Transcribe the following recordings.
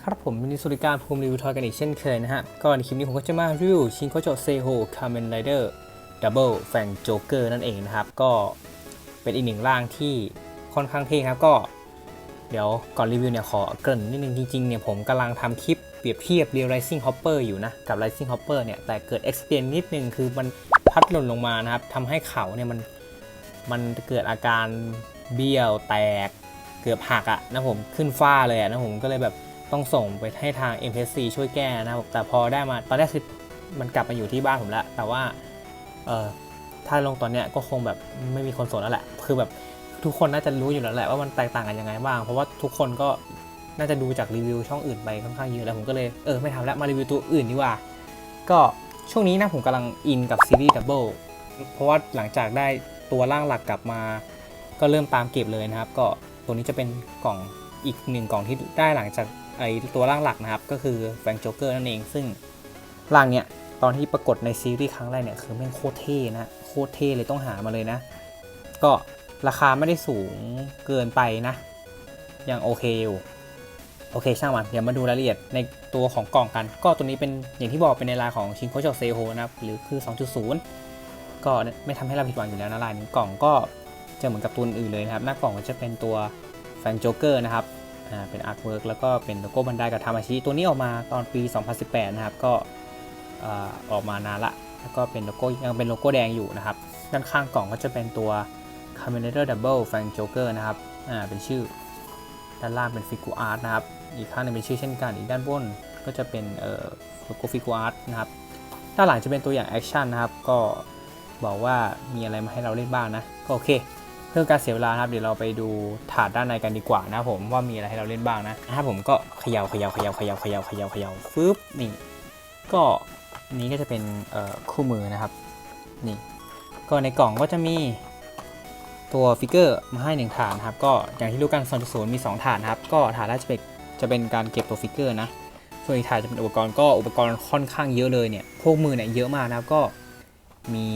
ครับสวัสดีครับผมมินิสุริการภูมิรีวิวทอยกันอีกเช่นเคยนะฮะ ก็ในคลิปนี้ผมก็จะมารีวิวชินโคโจเซโฮคาเมนไรเดอร์ดับเบิลแฟงโจเกอร์นั่นเองนะครับ ก็เป็นอีกหนึ่งร่างที่ค่อนข้างเท่ครับก็ เดี๋ยวก่อนรีวิวเนี่ยขอเกริ่นนิดนึงจริงๆเนี่ยผมกำลังทำคลิปเปรียบเทียบ Real Rising Hopper อยู่นะกับ Rising Hopper เนี่ยแต่เกิด experience นิดนึงคือมันพัดหล่นลงมานะครับทำให้เขาเนี่ยมันมันเกิดอาการเบี้ยวแตกเกือบหักอะนะผมขึ้นฟ้าเลยอะนะผมก็เลยแบบ ต้องส่งไปให้ทาง MPC ช่วยแก้นะครับแต่พอได้มาตอนแรกคือมันกลับมาอยู่ที่บ้านผมแล้ว แต่ว่าเออถ้าลงตอนเนี้ยก็คงแบบไม่มีคนสนแล้วแหละ คือแบบทุกคนน่าจะรู้อยู่แล้วแหละว่ามันแตกต่างกันยังไงบ้าง เพราะว่าทุกคนก็น่าจะดูจากรีวิวช่องอื่นไปค่อนข้างเยอะแล้วผมก็เลยเออไม่ทำแล้วมารีวิวตัวอื่นดีกว่า ก็ช่วงนี้นะผมกำลังอินกับซีรีส์ดับเบิลเพราะว่าหลังจากได้ตัวร่างหลักกลับมา ก็เริ่มตามเก็บเลยนะครับ ก็ตัวนี้จะเป็นกล่องอีกหนึ่งกล่องที่ได้หลังจาก ไอตัวร่างหลักนะครับ ก็คือแฟงโจเกอร์นั่นเอง ซึ่งร่างเนี้ยตอนที่ปรากฏในซีรีส์ครั้งแรกเนี่ยคือแม่งโคตรเท่นะโคตรเท่เลยต้องหามาเลยนะ ก็ราคาไม่ได้สูงเกินไปนะ ยังโอเคอยู่โอเคช่างมันเดี๋ยวมาดูรายละเอียดในตัวของกล่องกัน ก็ตัวนี้เป็นอย่างที่บอกเป็นในลายของชินโคโจเซโฮนะครับหรือคือ 2.0 ก็ไม่ทำให้เราผิดหวังอยู่แล้วนะลายนี้กล่องก็จะเหมือนกับตัวอื่นเลยนะครับ หน้ากล่องก็จะเป็นตัวแฟงโจเกอร์นะครับ เป็นอาร์ตเวิร์กแล้วก็เป็นโลโก้บันไดกับทามาชิตัวนี้ออกมาตอนปี 2018 นะครับ ก็อออกมานานละ แล้วก็เป็นโลโก้ยังเป็นโลโก้แดงอยู่นะครับ ด้านข้างกล่องก็จะเป็นตัว c a m e n a t o r Double f a n g Joker นะครับ อ่า เป็นชื่อ ด้านล่างเป็นฟิกูอาร์ตนะครับ อีกข้างหนึงเป็นชื่อเช่นกัน อีกด้านบนก็จะเป็นเอ่อโลโก้ฟิกูอาร์ตนะครับ ด้านหลังจะเป็นตัวอย่างแอคชั่นนะครับ ก็บอกว่ามีอะไรมาให้เราเล่นบ้างนะ ก็โอเค เพื่อการเสียเวลาครับเดี๋ยวเราไปดูถาดด้านในกันดีกว่านะผมว่ามีอะไรให้เราเล่นบ้างนะนะครับผมก็เขย่าเขย่าเขย่าเขย่าเขย่าเขย่าเขย่าฟึบนี่ก็นี้ก็จะเป็นคู่มือนะครับนี่ก็ในกล่องก็จะมีตัวฟิกเกอร์มาให้หนึ่งฐานครับก็อย่างที่รู้กัน2.0มี 2 ฐานครับก็ฐานแรกจะเป็นจะเป็นการเก็บตัวฟิกเกอร์นะส่วนอีกฐานจะเป็นอุปกรณ์ก็อุปกรณ์ค่อนข้างเยอะเลยเนี่ยพวกมือเนี่ยเยอะมากนะครับก็มี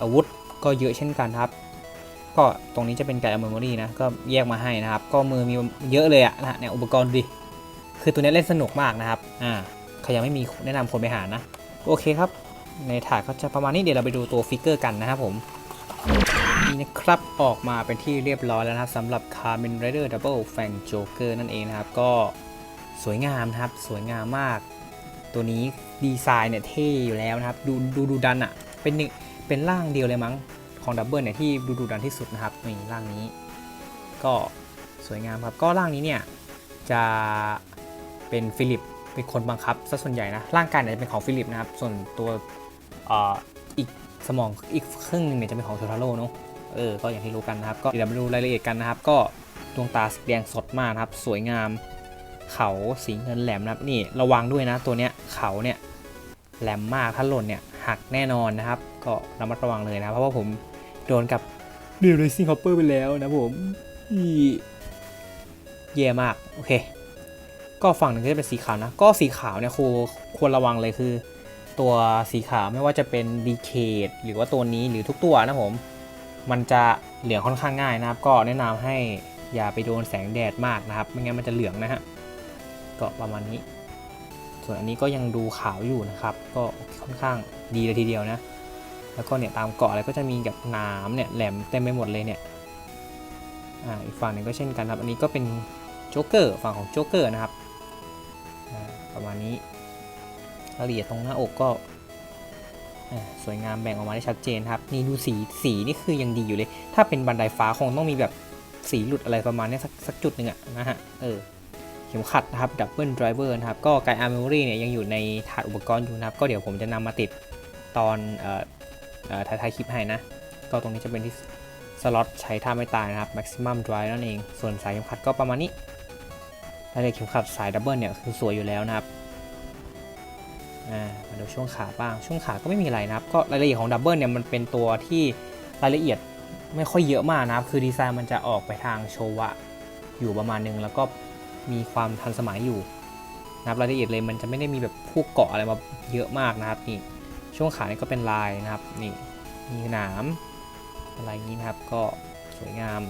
อาวุธก็เยอะเช่นกันครับ ก็ตรงนี้จะเป็นไกด์เมมโมรีนะ ก็แยกมาให้นะครับ ก็มือมีเยอะเลยอะนะเนี่ยอุปกรณ์ดิคือตัวนี้เล่นสนุกมากนะครับ อ่าใครยังไม่มีแนะนำคนไปหานะ โอเคครับ ในถาดก็จะประมาณนี้เดี๋ยวเราไปดูตัวฟิกเกอร์กันนะครับผม นี่นะครับ ออกมาเป็นที่เรียบร้อยแล้วนะครับสำหรับ Kamen Rider Double Fang Joker นั่นเองนะครับ ก็สวยงามนะครับ สวยงามมาก ตัวนี้ดีไซน์เนี่ยเท่อยู่แล้วนะครับ ดูดูดูดันอะ่ะเป็นหนึ่งเป็นร่างเดียวเลยมั้ง ของดับเบิลเนี่ยที่ดูดูดันที่สุดนะครับนี่ร่างนี้ ก็สวยงามครับ ก็ร่างนี้เนี่ยจะเป็นฟิลิปเป็นคนบังคับซะส่วนใหญ่นะร่างกายเนี่ยจะเป็นของฟิลิปนะครับ ส่วนตัวอีกสมองอีกครึ่งหนึงเนี่ยจะเป็นของโททาโร่เนาะเออก็อย่างที่รู้กันนะครับ ก็เดี๋ยวมาดูรายละเอียดกันนะครับ ก็ดวงตาสีแดงสดมากนะครับ สวยงามเขาสีเงินแหลมนะครับนี่ระวังด้วยนะตัวเนี้ยเขาเนี่ยแหลมมากถ้าหล่นเนี่ยหักแน่นอนนะครับ ก็ระมัดระวังเลยนะเพราะว่าผม โดนกับเรียลเรซิ่งฮอปเปอร์ไปแล้วนะผมอีแย่มาก โอเค ก็ฝั่งหนึ่งก็จะเป็นสีขาวนะ ก็สีขาวเนี่ยครูควรระวังเลยคือ ตัวสีขาวไม่ว่าจะเป็นดีเคดหรือว่าตัวนี้หรือทุกตัวนะผม มันจะเหลืองค่อนข้างง่ายนะครับ ก็แนะนำให้อย่าไปโดนแสงแดดมากนะครับ ไม่งั้นมันจะเหลืองนะฮะ ก็ประมาณนี้ ส่วนอันนี้ก็ยังดูขาวอยู่นะครับ ก็ค่อนข้างดีเลยทีเดียวนะ แล้วก็เนี่ยตามเกาะอะไรก็จะมีกับน้ำเนี่ยแหลมเต็มไปหมดเลยเนี่ยอ่าอีกฝั่งหนึ่งก็เช่นกันครับ อันนี้ก็เป็นโจ๊กเกอร์ฝั่งของโจ๊กเกอร์นะครับอ่าประมาณนี้รายละเอียดตรงหน้าอกก็อ่าสวยงามแบ่งออกมาได้ชัดเจนครับ นี่ดูสีสีนี่คือยังดีอยู่เลย ถ้าเป็นบันไดฟ้าคงต้องมีแบบสีหลุดอะไรประมาณนี้สักสักจุดหนึ่งอะนะฮะเออเข็มขัดนะครับดับเบิลไดรเวอร์นะครับ ก็ไกอาร์เมมโมรีเนี่ยยังอยู่ในถาดอุปกรณ์อยู่นะครับ ก็เดี๋ยวผมจะนำมาติดตอนเอ่อ ท้ายๆคลิปให้นะ ก็ตรงนี้จะเป็นที่สล็อตใช้ท่าไม่ตายนะครับ maximum drive นั่นเอง ส่วนสายเข็มขัดก็ประมาณนี้รายละเอียดเข็มขัดสายดับเบิลเนี่ยคือสวยอยู่แล้วนะครับมาดูช่วงขาบ้าง ช่วงขาก็ไม่มีอะไรนะครับ ก็รายละเอียดของดับเบิลเนี่ยมันเป็นตัวที่รายละเอียดไม่ค่อยเยอะมากนะครับ คือดีไซน์มันจะออกไปทางโชวะอยู่ประมาณนึง แล้วก็มีความทันสมัยอยู่นะครับรายละเอียดเลยมันจะไม่ได้มีแบบพวกเกาะอะไรมาเยอะมากนะครับนี่ ช่วงขานี่ก็เป็นลายนะครับนี่มีหนามอะไรนี้นะครับก็สวยงาม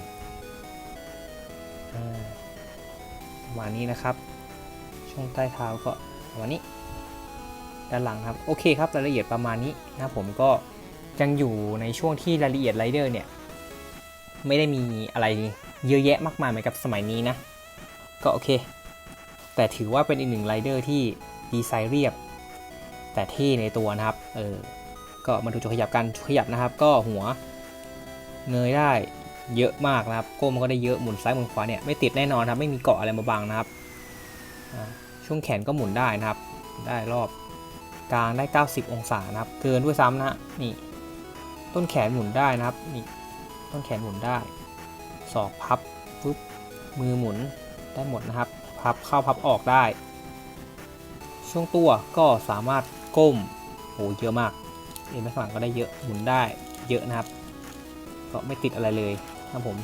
ประมาณนี้นะครับ ช่วงใต้เท้าก็ประมาณนี้ด้านหลังครับโอเคครับรายละเอียดประมาณนี้นะผมก็ยังอยู่ในช่วงที่รายละเอียดไรเดอร์เนี่ยไม่ได้มีอะไรเยอะแยะมากมายเหมือนกับสมัยนี้นะ ก็โอเค แต่ถือว่าเป็นอีกหนึ่งไรเดอร์ที่ดีไซน์เรียบ แต่เท่ในตัวนะครับ เออ ก็มาดูจุดขยับกันขยับนะครับ ก็หัวเงยได้เยอะมากนะครับ ก้มก็ได้เยอะ หมุนซ้ายหมุนขวาเนี่ยไม่ติดแน่นอนครับ ไม่มีเกาะอะไรมาบังนะครับ ช่วงแขนก็หมุนได้นะครับ ได้รอบกลางได้ 90 องศานะครับ เกินด้วยซ้ำนะฮะนี่ ต้นแขนหมุนได้นะครับ นี่ ต้นแขนหมุนได้ ศอกพับปุ๊บ มือหมุนได้หมดนะครับ พับเข้าพับออกได้ ช่วงตัวก็สามารถ ก้มโหเยอะมากเอ็นแม่ฝังก็ได้เยอะหมุนได้เยอะนะครับก็ไม่ติดอะไรเลยนะครับผม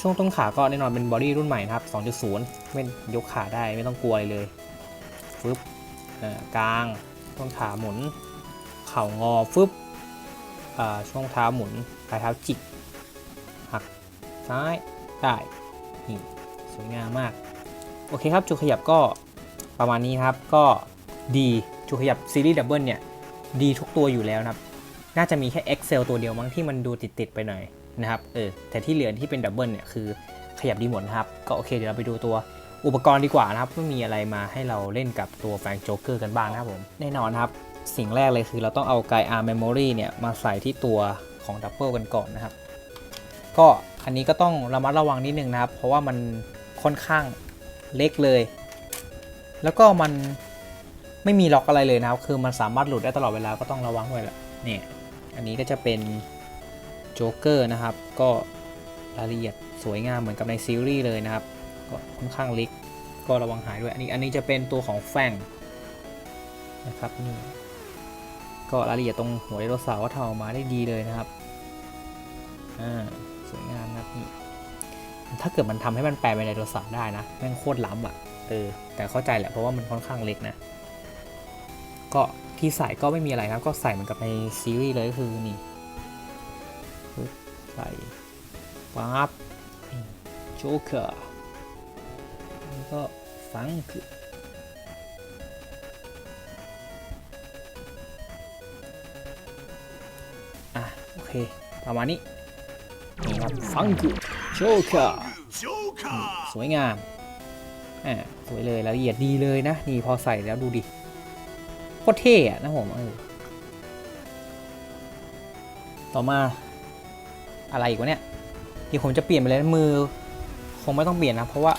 ช่วงต้นขาก็แน่นอนเป็นบอดี้รุ่นใหม่นะครับ 2.0 ไม่ยกขาได้ไม่ต้องกลัวอะไรเลยฟึบอ่อกลางต้นขาหมุน เข่างอฟึบอ่าช่วงเท้าหมุนปลายเท้าจิกหักซ้ายได้นี่สวยงามมาก โอเคครับจุดขยับก็ประมาณนี้ครับก็ดีจุขยับซีรีส์ดับเบิลเนี่ยดีทุกตัวอยู่แล้วนะครับ น่าจะมีแค่ Excel ตัวเดียวมั้งที่มันดูติดๆไปหน่อยนะครับ เออ แต่ที่เหลือที่เป็นดับเบิลเนี่ยคือขยับดีหมดครับ ก็โอเคเดี๋ยวเราไปดูตัวอุปกรณ์ดีกว่านะครับว่ามีอะไรมาให้เราเล่นกับตัวแฟงโจ๊กเกอร์กันบ้างนะครับผม แน่นอนครับ สิ่งแรกเลยคือเราต้องเอาไก R Memory เนี่ยมาใส่ที่ตัวของดับเบิลกันก่อนนะครับ ก็อันนี้ก็ต้องระมัดระวังนิดนึงนะครับ เพราะว่ามันค่อนข้างเล็กเลย แล้วก็มัน ไม่มีล็อกอะไรเลยนะครับ คือมันสามารถหลุดได้ตลอดเวลาก็ต้องระวังไว้แหละเนี่ยอันนี้ก็จะเป็นโจ๊กเกอร์นะครับ ก็รายละเอียดสวยงามเหมือนกับในซีรีส์เลยนะครับ ก็ค่อนข้างเล็กก็ระวังหายด้วย อันนี้อันนี้จะเป็นตัวของแฟงนะครับนี่ก็รายละเอียดตรงหัวไดโนเสาร์ก็ทำออกมาได้ดีเลยนะครับอ่าสวยงามนะครับนี่ถ้าเกิดมันทำให้มันแปลเป็นไดโนเสาร์ได้นะแม่งโคตรล้ำอะเออแต่เข้าใจแหละเพราะว่ามันค่อนข้างเล็กนะ ก็ที่ใส่ก็ไม่มีอะไรครับ ก็ใส่เหมือนกับในซีรีส์เลยก็คือนี่ปึ๊บใส่ปั๊บโจ๊กเกอร์แล้วก็ฟังคืออะโอเค ประมาณนี้นี่ครับฟังคือโจ๊กเกอร์ Joker! สวยงามอ่าสวยเลยรายละเอียดดีเลยนะ นี่พอใส่แล้วดูดิ โคตรเท่อะนะผมเออต่อมาอะไรอีกวะเนี่ยที่ผมจะเปลี่ยนไปเลยมือ คงไม่ต้องเปลี่ยนนะ เพราะว่า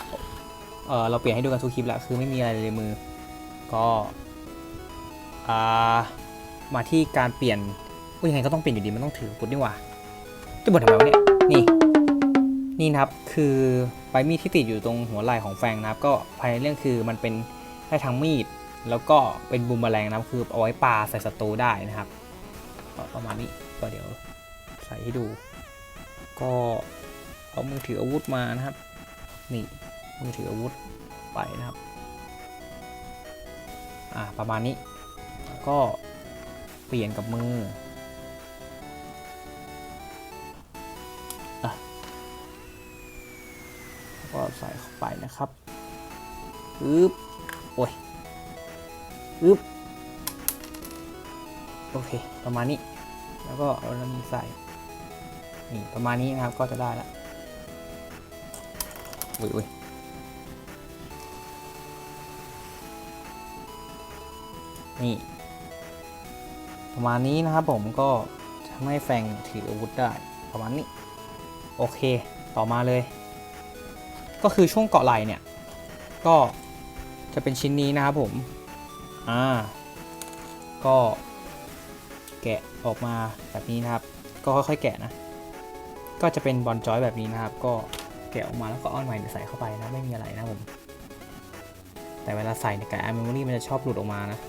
เออเราเปลี่ยนให้ดูกันทุกคลิปแล้วคือไม่มีอะไรเลยมือ ก็อ่ามาที่การเปลี่ยนว่ายังไงก็ต้องเปลี่ยนอยู่ดีมันต้องถือปุดนี่ว่าจะบ่นทำไมวะเนี่ยนี่นี่นะครับคือใบมีดที่ติดอยู่ตรงหัวไหล่ของแฟงนะครับ ก็ภายในเรื่องคือมันเป็นได้ทั้งมีด แล้วก็เป็นบูมแมลงนะครับคือเอาไว้ปาใส่ศัตรูได้นะครับประมาณนี้ก็เดี๋ยวใส่ให้ดู ก็เอามือถืออาวุธมานะครับนี่มือถืออาวุธไปนะครับอ่าประมาณนี้ก็เปลี่ยนกับมือแล้วก็ใส่เข้าไปนะครับอึ๊บโอ้ย อึ๊บโอเค ประมาณนี้ แล้วก็เอาน้ำมันใส่ นี่ ประมาณนี้นะครับ ก็จะได้ละอุ้ยอุ้ยนี่ ประมาณนี้นะครับผมก็ทำให้แฟงถืออาวุธได้ ประมาณนี้ โอเค ต่อมาเลย ก็คือช่วงเกาะไหล่เนี่ย ก็จะเป็นชิ้นนี้นะครับผม อ่า ก็แกะออกมาแบบนี้นะครับ ก็ค่อยๆแกะนะ ก็จะเป็นบอลจอยแบบนี้นะครับ ก็แกะออกมาแล้วก็อ้อนใหม่ใส่เข้าไปนะ ไม่มีอะไรนะผม แต่เวลาใส่ในยกายอาร์เมมโมรี่มันจะชอบหลุดออกมานะ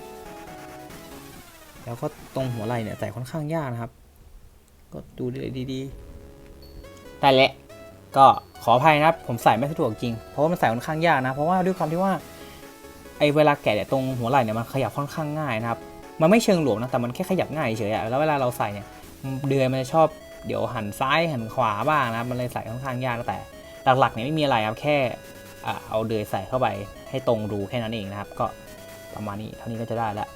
แล้วก็ตรงหัวไหล่เนี่ยใส่ค่อนข้างยากนะครับ ก็ดูดีๆได้แหละ ก็ขออภัยนะครับ ผมใส่ไม่สะดวกจริง เพราะว่ามันใส่ค่อนข้างยากนะ เพราะว่าด้วยความที่ว่า ไอเวลาแกะเนี่ยตรงหัวไหล่เนี่ยมันขยับค่อนข้างง่ายนะครับ มันไม่เชิงหลวมนะแต่มันแค่ขยับง่ายเฉยอะแล้วเวลาเราใส่เนี่ยเดือยมันจะชอบเดี๋ยวหันซ้ายหันขวาบ้างนะครับมันเลยใส่ค่อนข้างยากแต่หลักๆเนี่ยไม่มีอะไรครับแค่เอาเดือยใส่เข้าไปให้ตรงรูแค่นั้นเองนะครับ ก็ประมาณนี้เท่านี้ก็จะได้แล้ว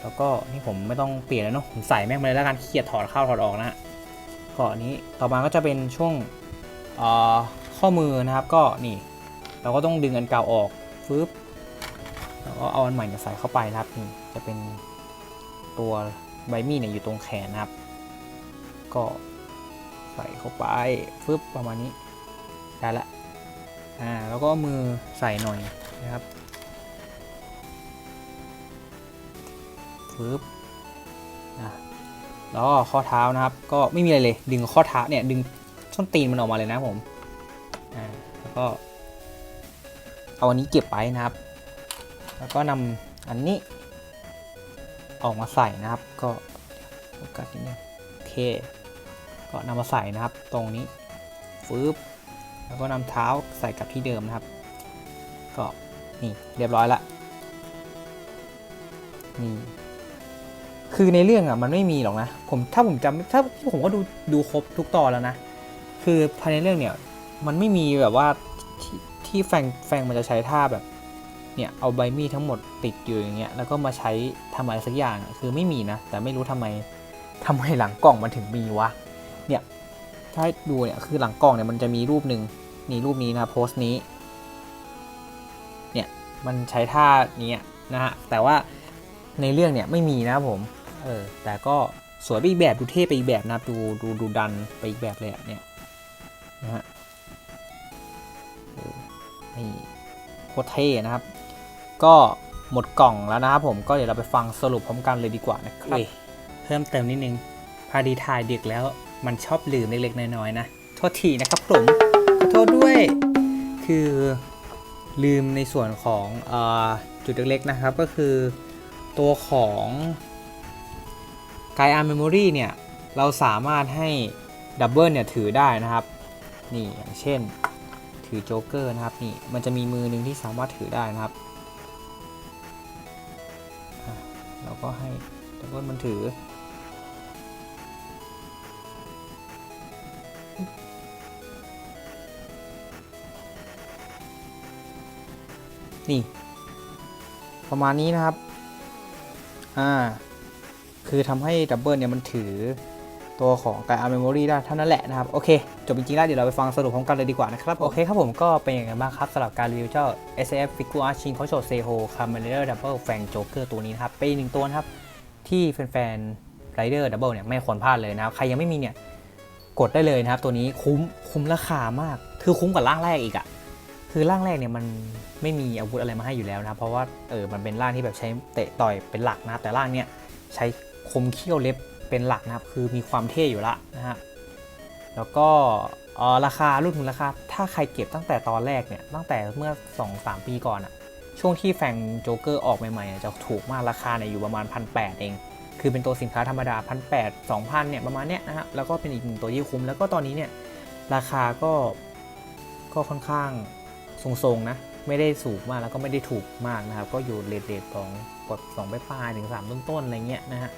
แล้วก็นี่ผมไม่ต้องเปลี่ยนแล้วเนาะผมใส่แม่งมาเลยแล้วกันเกียจถอดเข้าถอดออกนะก็อันนี้ต่อมาก็จะเป็นช่วงข้อมือนะครับ ก็นี่ เราก็ต้องดึงอันเก่าออกฟึบแล้วก็เอาอันใหม่ใส่เข้าไปนะครับนี่จะเป็นตัวใบมีดเนี่ยอยู่ตรงแขนนะครับ ก็ใส่เข้าไปฟึบประมาณนี้ได้ละอ่าแล้วก็มือใส่หน่อยนะครับฟึบอะแล้วก็ข้อเท้านะครับ ก็ไม่มีอะไรเลย ดึงข้อเท้าเนี่ยดึงส้นตีนมันออกมาเลยนะผมอ่าแล้วก็ เอาอันนี้เก็บไปนะครับ แล้วก็นำอันนี้ ออกมาใส่นะครับ ก็โฟกัสนิดนึงโอเค ก็นำมาใส่นะครับ ตรงนี้ฟืบแล้วก็นำเท้าใส่กลับที่เดิมนะครับ ก็นี่เรียบร้อยละนี่คือในเรื่องอะมันไม่มีหรอกนะผมถ้าผมจำถ้าผมก็ดูดูครบทุกตอนแล้วนะ คือภายในเรื่องเนี่ยมันไม่มีแบบว่า ที่แฟงแฟงมันจะใช้ท่าแบบ เนี่ยเอาใบมีดทั้งหมดติดอยู่อย่างเงี้ยแล้วก็มาใช้ทำอะไรสักอย่างคือไม่มีนะ แต่ไม่รู้ทำไมทำไมหลังกล่องมันถึงมีวะเนี่ยถ้าดูเนี่ยคือหลังกล่องเนี่ยมันจะมีรูปหนึ่งนี่รูปนี้นะโพสต์นี้เนี่ยมันใช้ท่านี้นะฮะแต่ว่าในเรื่องเนี่ยไม่มีนะผมเออแต่ก็สวยไปอีกแบบดูเท่ไปอีกแบบนะดูดูดูดันไปอีกแบบเลยอะเนี่ยนะฮะ นี่โคตรเท่นะครับ ก็หมดกล่องแล้วนะครับผมก็เดี๋ยวเราไปฟังสรุปพร้อมกันเลยดีกว่านะครับเพิ่มเติมนิดนึงพาดีถ่ายเดึกแล้วมันชอบลืมเล็กๆน้อยๆนะโทษทีนะครับผมขอโทษด้วย คือลืมในส่วนของออจุดเล็กๆนะครับก็คือตัวของกายอาร์เมมโมรีเนี่ย เราสามารถให้ดับเบิลเนี่ยถือได้นะครับ นี่อย่างเช่น ถือโจ๊กเกอร์นะครับนี่มันจะมีมือหนึ่งที่สามารถถือได้นะครับเราก็ให้ดับเบิลมันถือนี่ ประมาณนี้นะครับ อ่า คือทำให้ดับเบิลเนี่ยมันถือตัวของการอาร์เมมโมรีได้เท่านั้นแหละนะครับ โอเค จบจริงๆแล้วเดี๋ยวเราไปฟังสรุปพร้อมกันเลยดีกว่านะครับ โอเคครับผมก็เป็นอย่างไรบ้างครับสำหรับการรีวิวเจ้า SF Figure Art Shin Kocho Seho Kamen Double Fang Joker ตัวนี้นะครับ เป็นอีกหนึ่งตัวนะครับ ที่แฟนๆ Rider Double เนี่ยไม่ควรพลาดเลยนะครับ ใครยังไม่มีเนี่ยกดได้เลยนะครับ ตัวนี้คุ้มคุ้มราคามาก คือคุ้มกว่าร่างแรกอีกอะคือร่างแรกเนี่ยมันไม่มีอาวุธอะไรมาให้อยู่แล้วนะครับเพราะว่าเออมันเป็นร่างที่แบบใช้เตะต่อยเป็นหลักนะครับแต่ร่างเนี่ยใช้คมเขี้ยวเล็บเป็นหลักนะครับคือมีความเท่อยู่ละนะฮะ แล้วก็ราคารุ่นถึงราคาถ้าใครเก็บตั้งแต่ตอนแรกเนี่ยตั้งแต่เมื่อ 2-3 ปีก่อนอะช่วงที่แฟงโจ๊กเกอร์ออกใหม่ๆจะถูกมากราคาเนี่ยอยู่ประมาณพันแเอง คือเป็นตัวสินค้าธรรมดาพันแปดสองพันเนี่ยประมาณเนี้ยนะฮะแล้วก็เป็นอีกหนึ่งตัวที่คุ้ม แล้วก็ตอนนี้เนี่ยราคาก็ก็ค่อนข้างทรงๆนะไม่ได้สูงมากแล้วก็ไม่ได้ถูกมากนะครับ ก็อยู่เลทเดทของกด2ไปปลายถึง3ต้นๆอะไรเงี้ยนะฮะ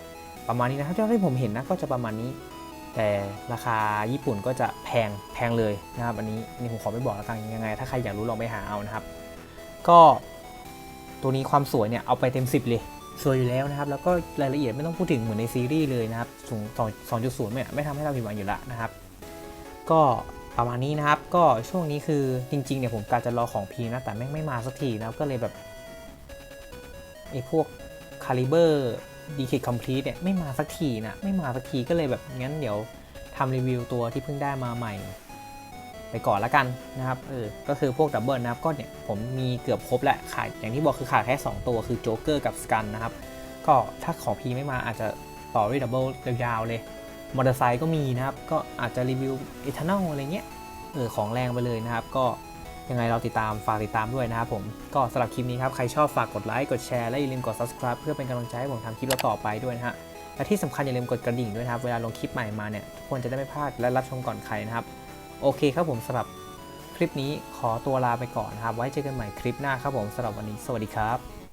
ประมาณนี้นะครับเท่าที่ผมเห็นนะก็จะประมาณนี้ แต่ราคาญี่ปุ่นก็จะแพงแพงเลยนะครับอันนี้นี่ผมขอไม่บอกแล้วกันยังไง ถ้าใครอยากรู้ลองไปหาเอานะครับ ก็ตัวนี้ความสวยเนี่ยเอาไปเต็ม 10 เลยสวยอยู่แล้วนะครับ แล้วก็รายละเอียดไม่ต้องพูดถึงเหมือนในซีรีส์เลยนะครับสูง2 2.0เนี่ยไม่ทำให้เราผิดหวังอยู่แล้วนะครับ ก็ประมาณนี้นะครับ ก็ช่วงนี้คือจริงๆเนี่ยผมกาจะรอของพีนะ แต่แม่งไม่มาสักทีนะครับก็เลยแบบไอ้พวกคาลิเบอร์ ดีคิดคอมพลีทเนี่ยไม่มาสักทีนะไม่มาสักทีก็เลยแบบงั้นเดี๋ยวทำรีวิวตัวที่เพิ่งได้มาใหม่ ไปก่อนละกันนะครับเออก็คือพวกดับเบิลนะครับก็เนี่ยผมมีเกือบครบแล้วขาดอย่างที่บอกคือขาดแค่ 2 ตัวคือโจ๊กเกอร์กับสกันนะครับ ก็ถ้าของพีไม่มาอาจจะต่อด้วยดับเบิลยาวๆเลยมอเตอร์ไซค์ก็มีนะครับ ก็อาจจะรีวิวเอทานอลอะไรเงี้ยเออของแรงไปเลยนะครับ ก็ ยังไงเราติดตามฝากติดตามด้วยนะครับผมก็สำหรับคลิปนี้ครับ ใครชอบฝากกดไลค์กดแชร์และอย่าลืมกด subscribe เพื่อเป็นกำลังใจให้ผมทำคลิปต่อไปด้วยนะฮะและที่สำคัญอย่าลืมกดกระดิ่งด้วยนะครับ เวลาลงคลิปใหม่มาเนี่ยทุกคนจะได้ไม่พลาดและรับชมก่อนใครนะครับ โอเคครับผมสำหรับคลิปนี้ขอตัวลาไปก่อนนะครับ ไว้เจอกันใหม่คลิปหน้าครับผมสำหรับวันนี้ สวัสดีครับ